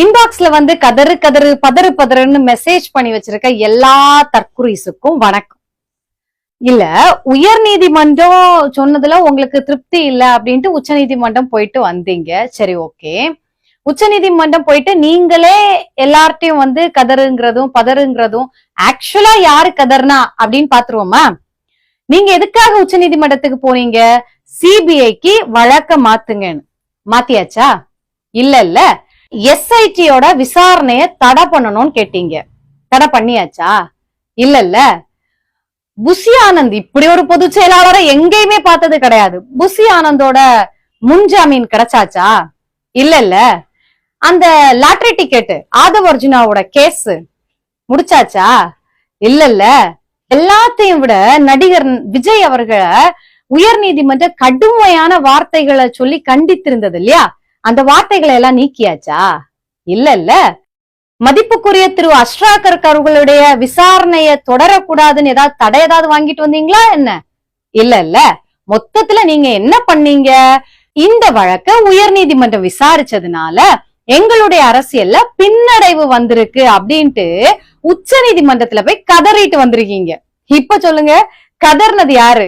இன்பாக்ஸ்ல வந்து கதறு கதறு பதறு பதறுன்னு மெசேஜ் பண்ணி வச்சிருக்க எல்லா தற்குறிசுக்கும் வணக்கம். இல்ல உயர் நீதிமன்றம் சொன்னதுல உங்களுக்கு திருப்தி இல்ல அப்படின்ட்டு உச்ச நீதிமன்றம் போயிட்டு வந்தீங்க. சரி ஓகே. உச்ச நீதிமன்றம் போயிட்டு நீங்களே எல்லார்ட்டையும் வந்து கதறுங்கிறதும் பதறுங்கிறதும் ஆக்சுவலா யாரு கதர்னா அப்படின்னு பாத்துருவோமா? நீங்க எதுக்காக உச்ச நீதிமன்றத்துக்கு போனீங்க? சிபிஐக்கு வழக்க மாத்துங்கன்னு. மாத்தியாச்சா? இல்ல இல்ல. எஸ்ஐடியோட விசாரணைய தடை பண்ணணும்னு கேட்டீங்க. தடை பண்ணியாச்சா? இல்ல இல்ல புசி ஆனந்த் இப்படி ஒரு பொதுச் செயலாளரை எங்கேயுமே பார்த்தது கிடையாது. புசி ஆனந்தோட முன்ஜாமீன் கிடைச்சாச்சா? இல்ல இல்ல அந்த லாட்ரி டிக்கெட் ஆதவ் அர்ஜுனாவோட கேஸ் முடிச்சாச்சா? இல்ல இல்ல எல்லாத்தையும் விட நடிகர் விஜய் அவர்களை உயர் நீதிமன்ற கடுமையான வார்த்தைகளை சொல்லி கண்டித்திருந்தது இல்லையா? அந்த வார்த்தைகளை எல்லாம் நீக்கியாச்சா? இல்ல இல்ல மதிப்புக்குரிய திரு அஷ்ராகர் அவர்களுடைய விசாரணைய தொடரக்கூடாதுன்னு ஏதாவது தடை ஏதாவது வாங்கிட்டு வந்தீங்களா என்ன? இல்ல இல்ல மொத்தத்துல நீங்க என்ன பண்ணீங்க? இந்த வழக்க உயர் நீதிமன்றம் விசாரிச்சதுனால எங்களுடைய அரசியல்ல பின்னடைவு வந்திருக்கு அப்படின்ட்டு உச்ச நீதிமன்றத்துல போய் கதறிட்டு வந்திருக்கீங்க. இப்ப சொல்லுங்க கதர்னது யாரு?